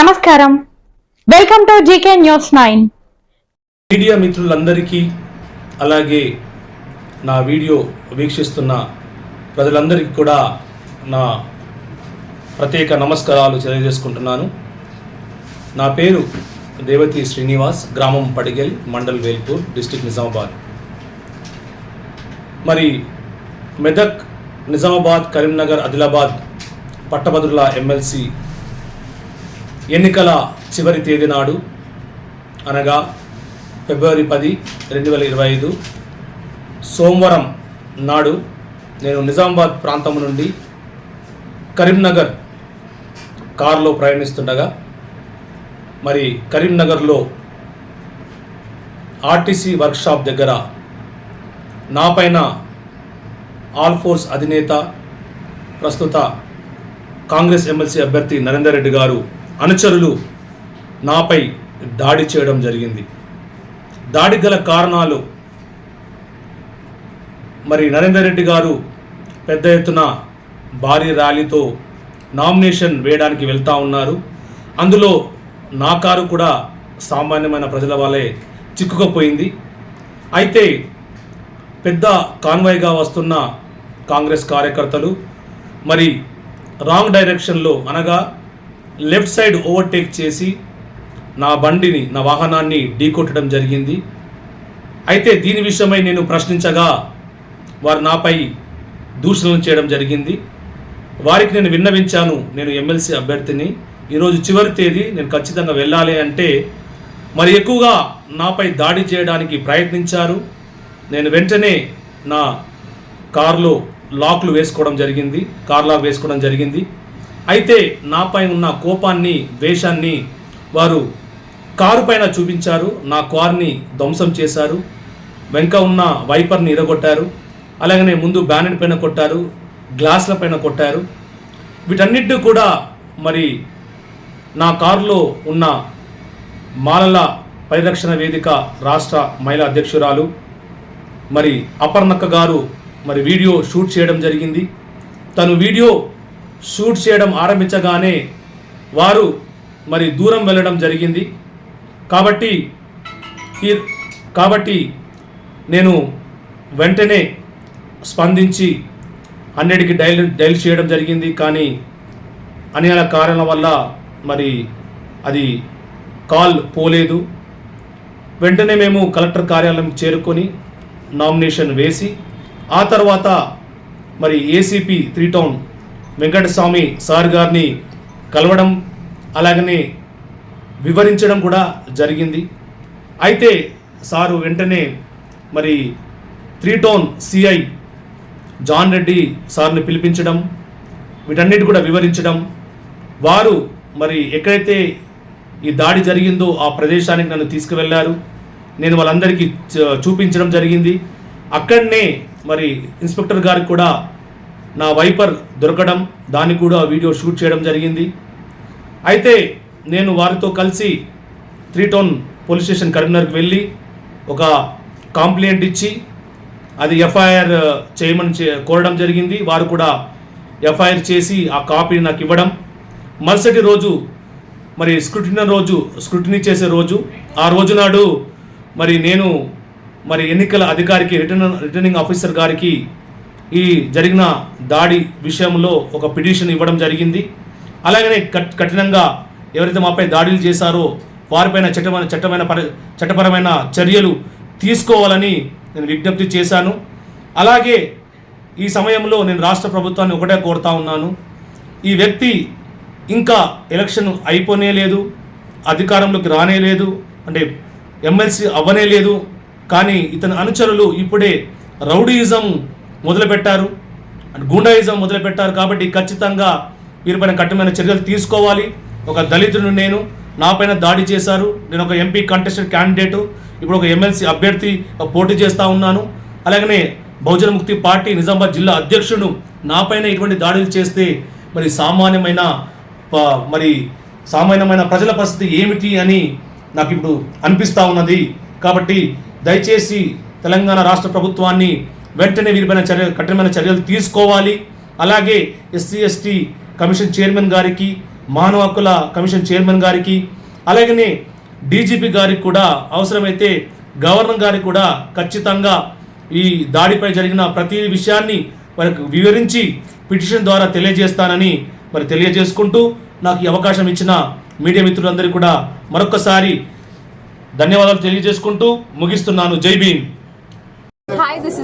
నమస్కారం. Welcome to GK news nine. Media మిత్రులందరికీ అలాగే నా వీడియో వీక్షిస్తున్న ప్రజలందరికీ కూడా నా ప్రత్యేక నమస్కారాలు తెలియజేసుకుంటున్నాను. నా పేరు దేవతి శ్రీనివాస్ గ్రామం పడిగెల్ మండల్ వేల్పూర్ డిస్టిక్ నిజామాబాద్. మరి మెదక్ నిజామాబాద్ కరీంనగర్ ఆదిలాబాద్ పట్టభద్రుల ఎమ్మెల్సీ ఎన్నికల చివరి తేదీ నాడు అనగా ఫిబ్రవరి పది రెండు వేల ఇరవై ఐదు సోమవారం నాడు నేను నిజామాబాద్ ప్రాంతం నుండి కరీంనగర్ కారులో ప్రయాణిస్తుండగా మరి కరీంనగర్లో ఆర్టీసీ వర్క్షాప్ దగ్గర నాపైన ఆల్ ఫోర్స్ అధినేత ప్రస్తుత కాంగ్రెస్ ఎమ్మెల్సీ అభ్యర్థి నరేందర్ రెడ్డి గారు అనుచరులు నాపై దాడి చేయడం జరిగింది. దాడి గల కారణాలు మరి నరేందర్ రెడ్డి గారు పెద్ద ఎత్తున భారీ ర్యాలీతో నామినేషన్ వేయడానికి వెళ్తూ ఉన్నారు. అందులో నా కారు కూడా సామాన్యమైన ప్రజల వల్లే చిక్కుకుపోయింది. అయితే పెద్ద కాన్వాయ్గా వస్తున్న కాంగ్రెస్ కార్యకర్తలు మరి రాంగ్ డైరెక్షన్లో అనగా లెఫ్ట్ సైడ్ ఓవర్టేక్ చేసి నా బండిని నా వాహనాన్ని ఢీకొట్టడం జరిగింది. అయితే దీని విషయమై నేను ప్రశ్నించగా వారు నాపై దూషణలు చేయడం జరిగింది. వారికి నేను విన్నవించాను నేను ఎమ్మెల్సీ అభ్యర్థిని. ఈరోజు చివరి తేదీ నేను ఖచ్చితంగా వెళ్ళాలి అంటే మరి ఎక్కువగా నాపై దాడి చేయడానికి ప్రయత్నించారు. నేను వెంటనే నా కారులో లాక్లు వేసుకోవడం జరిగింది కార్ లాక్ వేసుకోవడం జరిగింది. అయితే నాపై ఉన్న కోపాన్ని ద్వేషాన్ని వారు కారు పైన చూపించారు. నా కార్ని ధ్వంసం చేశారు. వెంక ఉన్న వైపర్ని ఇరగొట్టారు. అలాగనే ముందు బ్యానర్ పైన కొట్టారు. గ్లాసుల పైన కొట్టారు. వీటన్నిటిని కూడా మరి నా కారులో ఉన్న మాలల పరిరక్షణ వేదిక రాష్ట్ర మహిళా అధ్యక్షురాలు మరి అపర్ణక్క గారు మరి వీడియో షూట్ చేయడం జరిగింది. తను వీడియో షూట్ చేయడం ఆరంభించగానే వారు మరి దూరం వెళ్ళడం జరిగింది. కాబట్టి ఈ కాబట్టి నేను వెంటనే స్పందించి అన్నిటికీ డైల్ డైల్ చేయడం జరిగింది. కానీ అనేక కారణాల వల్ల మరి అది కాల్ పోలేదు. వెంటనే మేము కలెక్టర్ కార్యాలయం చేరుకొని నామినేషన్ వేసి ఆ తర్వాత మరి ACP three town Venkataswamy sir గారిని కలవడం అలాగనే వివరించడం కూడా జరిగింది. అయితే సారు వెంటనే మరి three town CI John Reddy సార్ని పిలిపించడం వీటన్నిటి కూడా వివరించడం వారు మరి ఎక్కడైతే ఈ దాడి జరిగిందో ఆ ప్రదేశానికి నన్ను తీసుకువెళ్ళారు నేను వాళ్ళందరికీ చూపించడం జరిగింది. అక్కడనే మరి ఇన్స్పెక్టర్ గారికి కూడా నా వైపర్ దొరకడం దాన్ని కూడా వీడియో షూట్ చేయడం జరిగింది. అయితే నేను వారితో కలిసి త్రీ టౌన్ పోలీస్ స్టేషన్ కరీంనగర్కి వెళ్ళి ఒక కంప్లైంట్ ఇచ్చి అది ఎఫ్ఐఆర్ చేయమని చే- కోరడం జరిగింది. వారు కూడా ఎఫ్ఐఆర్ చేసి ఆ కాపీని నాకు ఇవ్వడం. మరుసటి రోజు మరి స్క్రూటిన రోజు స్క్రూటినీ చేసే రోజు ఆ రోజు నాడు మరి నేను మరి ఎన్నికల అధికారికి రిటర్న్ రిటర్నింగ్ ఆఫీసర్ గారికి ఈ జరిగిన దాడి విషయంలో ఒక పిటిషన్ ఇవ్వడం జరిగింది. అలాగనే కఠినంగా ఎవరైతే మాపై దాడులు చేశారో వారిపైన చట్టమైన చట్టమైన చట్టపరమైన చర్యలు తీసుకోవాలని నేను విజ్ఞప్తి చేశాను. అలాగే ఈ సమయంలో నేను రాష్ట్ర ప్రభుత్వాన్ని ఒకటే కోరుతా ఉన్నాను. ఈ వ్యక్తి ఇంకా ఎలక్షన్ అయిపోనే లేదు అధికారంలోకి రానే లేదు అంటే ఎమ్మెల్సీ అవ్వనే లేదు. కానీ ఇతని అనుచరులు ఇప్పుడే రౌడీయిజం మొదలుపెట్టారు. అండ్ గూండాయిజం మొదలుపెట్టారు కాబట్టి ఖచ్చితంగా వీరిపైన కఠినమైన చర్యలు తీసుకోవాలి. ఒక దళితుడు నేను నాపైన దాడి చేశారు. నేను ఒక ఎంపీ కంటెస్టెడ్ క్యాండిడేటు. ఇప్పుడు ఒక ఎమ్మెల్సీ అభ్యర్థి పోటీ చేస్తూ ఉన్నాను. అలాగనే బహుజన ముక్తి పార్టీ నిజామాబాద్ జిల్లా అధ్యక్షుడు నాపైన ఇటువంటి దాడులు చేస్తే మరి సామాన్యమైన ప- మరి సామాన్యమైన ప్రజల పరిస్థితి ఏమిటి అని నాకు ఇప్పుడు అనిపిస్తూ ఉన్నది. కాబట్టి దయచేసి తెలంగాణ రాష్ట్ర ప్రభుత్వాన్ని వెంటనే వీరిపైన చర్య కఠినమైన చర్యలు తీసుకోవాలి. అలాగే ఎస్సీ ఎస్టీ కమిషన్ చైర్మన్ గారికి మానవ హక్కుల కమిషన్ చైర్మన్ గారికి అలాగనే డీజీపీ గారికి కూడా అవసరమైతే గవర్నర్ గారికి కూడా ఖచ్చితంగా ఈ దాడిపై జరిగిన ప్రతి విషయాన్ని వారికి వివరించి పిటిషన్ ద్వారా తెలియజేస్తానని మరి తెలియజేసుకుంటూ నాకు ఈ అవకాశం ఇచ్చిన మీడియా మిత్రులందరికీ కూడా మరొకసారి ధన్యవాదాలు తెలియజేసుకుంటూ ముగిస్తున్నాను. జై భీమ్.